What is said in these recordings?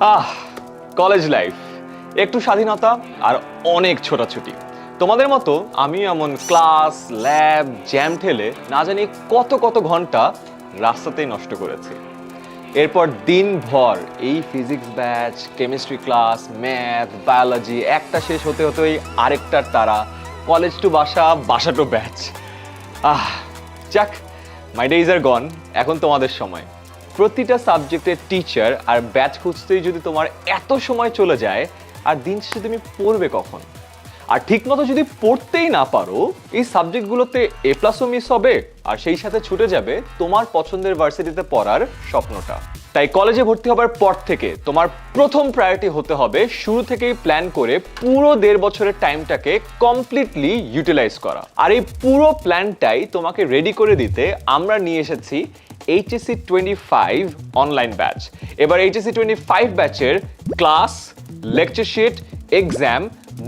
আহ college life একটু স্বাধীনতা আর অনেক ছোটাছুটি। তোমাদের মতো আমি এমন ক্লাস ল্যাব জ্যাম ঠেলে না জানি কত কত ঘণ্টা রাস্তাতেই নষ্ট করেছি। এরপর দিনভর এই physics batch chemistry class math biology একটা শেষ হতে হতেই আরেকটার তারা কলেজ টু বাসা বাসা টু ব্যাচ আহ, যাক মাই ডেইজ আর গন এখন তোমাদের সময়। প্রতিটা সাবজেক্টের টিচার আর ব্যাচ খুঁজতেই যদি তোমার এত সময় চলে যায়, আর দিন শেষে তুমি পড়বে কখন? আর ঠিকমতো যদি পড়তেই না পারো, এই সাবজেক্টগুলোতে এ প্লাসও মিস হবে, আর সেই সাথে ছুটে যাবে তোমার পছন্দের ভার্সিটিতে পড়ার স্বপ্নটা। তাই কলেজে ভর্তি হবার পর থেকে তোমার প্রথম প্রায়োরিটি হতে হবে শুরু থেকেই প্ল্যান করে পুরো দেড় বছরের টাইমটাকে কমপ্লিটলি ইউটিলাইজ করা। আর এই পুরো প্ল্যানটাই তোমাকে রেডি করে দিতে আমরা নিয়ে এসেছি HSC twenty five online batch এবার এইচএসসি টোয়েন্টি ফাইভ ব্যাচের ক্লাস লেকচার শিট এক্সাম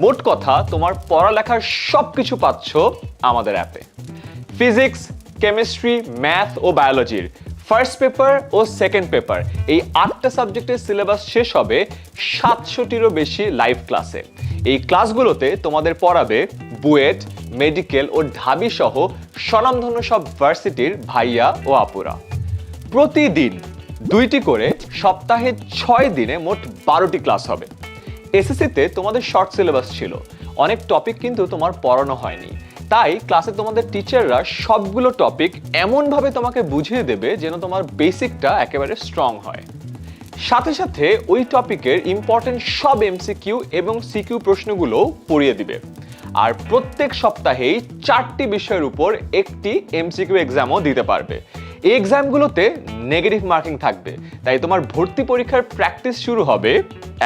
মোট কথা তোমার পড়ালেখার সব কিছু পাচ্ছ আমাদের অ্যাপে ফিজিক্স কেমিস্ট্রি ম্যাথ ও বায়োলজির ফার্স্ট পেপার ও সেকেন্ড পেপার এই আটটা সাবজেক্টের সিলেবাস শেষ হবে সাতশোটিরও বেশি লাইভ ক্লাসে এই ক্লাসগুলোতে তোমাদের পড়াবে বুয়েট, মেডিকেল ও ঢাবি সহ স্বনামধন্য সব ভার্সিটির ভাইয়া ও আপুরা। প্রতিদিন দুইটি করে সপ্তাহে ছয় দিনে মোট বারোটি ক্লাস হবে। এসএসসিতে তোমাদের শর্ট সিলেবাস ছিল। অনেক টপিক কিন্তু তোমার পড়ানো হয়নি। তাই ক্লাসে তোমাদের টিচাররা সবগুলো টপিক এমনভাবে তোমাকে বুঝিয়ে দেবে যেন তোমার বেসিকটা একেবারে স্ট্রং হয়। সাথে সাথে ওই টপিকের ইম্পর্টেন্ট সব এমসিকিউ এবং সিকিউ প্রশ্নগুলো পড়িয়ে দিবে। আর প্রত্যেক সপ্তাহেই চারটি বিষয়ের উপর একটি এমসিকিউ এক্সামও দিতে পারবে। এই এক্সামগুলোতে নেগেটিভ মার্কিং থাকবে। তাই তোমার ভর্তি পরীক্ষার প্র্যাকটিস শুরু হবে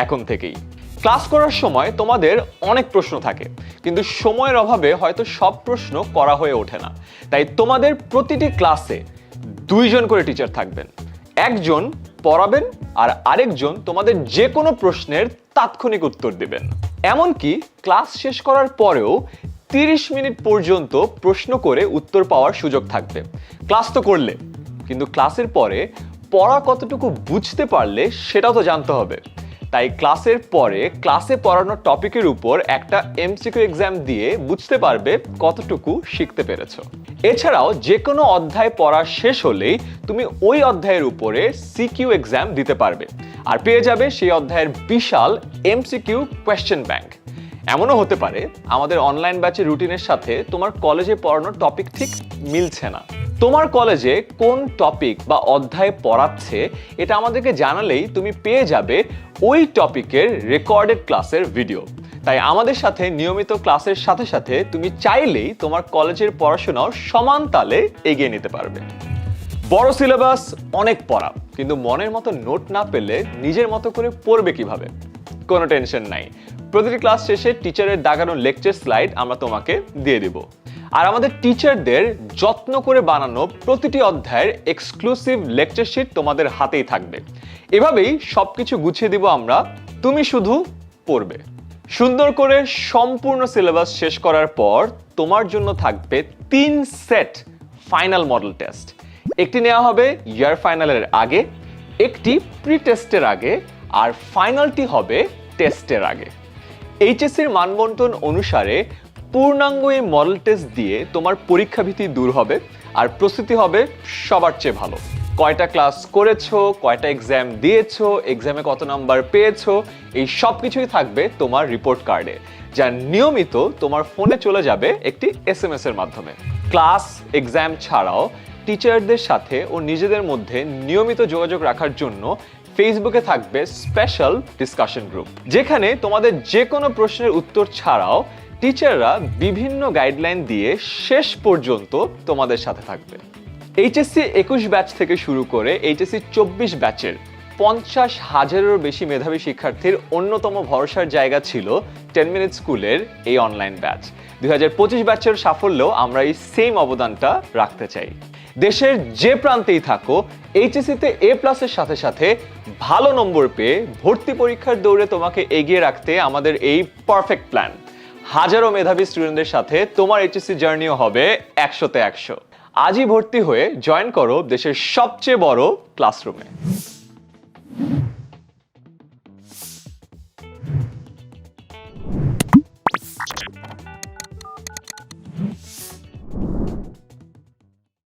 এখন থেকেই। ক্লাস করার সময় তোমাদের অনেক প্রশ্ন থাকে, কিন্তু সময়ের অভাবে হয়তো সব প্রশ্ন করা হয়ে ওঠে না। তাই তোমাদের প্রতিটি ক্লাসে দুইজন করে টিচার থাকবেন। একজন পড়াবেন আর আরেকজন তোমাদের যে কোনো প্রশ্নের তাৎক্ষণিক উত্তর দিবেন। এমনকি ক্লাস শেষ করার পরেও তিরিশ মিনিট পর্যন্ত প্রশ্ন করে উত্তর পাওয়ার সুযোগ থাকবে। ক্লাস তো করলে, কিন্তু ক্লাসের পরে পড়া কতটুকু বুঝতে পারলে সেটাও তো জানতে হবে। তাই ক্লাসের পরে ক্লাসে পড়ানো টপিকের উপর একটা এমসিকিউ এক্সাম দিয়ে বুঝতে পারবে কতটুকু শিখতে পেরেছ। এছাড়াও যে কোনো অধ্যায় পড়া শেষ হলেই তুমি ওই অধ্যায়ের উপরে সিকিউ এক্সাম দিতে পারবে। আর পেয়ে যাবে সেই অধ্যায়ের বিশাল এমসিকিউ কোয়েশ্চেন ব্যাংক। এমনও হতে পারে, আমাদের অনলাইন ব্যাচের রুটিনের সাথে তোমার কলেজে পড়ানো টপিক ঠিক মিলছে না। তোমার কলেজে কোন টপিক বা অধ্যায় পড়াচ্ছে, এটা আমাদেরকে জানালেই তুমি পেয়ে যাবে ওই টপিকের রেকর্ডেড ক্লাসের ভিডিও তাই আমাদের সাথে নিয়মিত ক্লাসের সাথে সাথে তুমি চাইলেই তোমার কলেজের পড়াশোনাও সমান তালে এগিয়ে নিতে পারবে। বড় সিলেবাস অনেক পড়া, কিন্তু মনের মতো নোট না পেলে নিজের মতো করে পড়বে কীভাবে? কোনো টেনশন নাই। প্রতিটি ক্লাস শেষে টিচারের দাগানো লেকচার স্লাইড আমরা তোমাকে দিয়ে দিব। আর আমাদের টিচারদের যত্ন করে বানানো প্রতিটি অধ্যায়ের এক্সক্লুসিভ লেকচার শিট তোমাদের হাতেই থাকবে। এভাবেই সবকিছু গুছিয়ে দিব আমরা, তুমি শুধু পড়বে। সুন্দর করে সম্পূর্ণ সিলেবাস শেষ করার পর তোমার জন্য থাকবে তিন সেট ফাইনাল মডেল টেস্ট একটি নেওয়া হবে ইয়ার ফাইনালের আগে, একটি প্রি টেস্টের আগে আর ফাইনালটি হবে টেস্টের আগে। এইচএসসির মানবন্টন অনুসারে পূর্ণাঙ্গ এই মডেল টেস্ট দিয়ে তোমার পরীক্ষা ভীতি দূর হবে আর প্রস্তুতি হবে সবার চেয়ে ভালো। কয়টা ক্লাস করেছ, কয়টা এক্সাম দিয়েছ এক্সামে কত নাম্বার পেয়েছ, এই সব কিছুই থাকবে তোমার রিপোর্ট কার্ডে যা নিয়মিত তোমার ফোনে চলে যাবে একটি এস এম এর মাধ্যমে। ক্লাস এক্সাম ছাড়াও টিচারদের সাথে ও নিজেদের মধ্যে নিয়মিত যোগাযোগ রাখার জন্য ফেসবুকে থাকবে স্পেশাল ডিসকাশন গ্রুপ যেখানে তোমাদের যে কোনো প্রশ্নের উত্তর ছাড়াও টিচাররা বিভিন্ন গাইডলাইন দিয়ে শেষ পর্যন্ত তোমাদের সাথে থাকবে। এইচএসসি একুশ ব্যাচ থেকে শুরু করে এইচএসসি চব্বিশ ব্যাচের পঞ্চাশ হাজারেরও বেশি মেধাবী শিক্ষার্থীর অন্যতম ভরসার জায়গা ছিল টেন মিনিট স্কুলের এই অনলাইন ব্যাচ দুই হাজার পঁচিশ ব্যাচের সাফল্যেও আমরা এই সেম অবদানটা রাখতে চাই। দেশের যে প্রান্তেই থাকো এইচএসসিতে এ প্লাসের সাথে সাথে ভালো নম্বর পেয়ে ভর্তি পরীক্ষার দৌড়ে তোমাকে এগিয়ে রাখতে আমাদের এই পারফেক্ট প্ল্যান হাজারো মেধাবী স্টুডেন্টদের সাথে তোমার এইচএসসি জার্নিও হবে একশোতে একশো। আজই ভর্তি হয়ে জয়েন করো দেশের সবচেয়ে বড় ক্লাসরুমে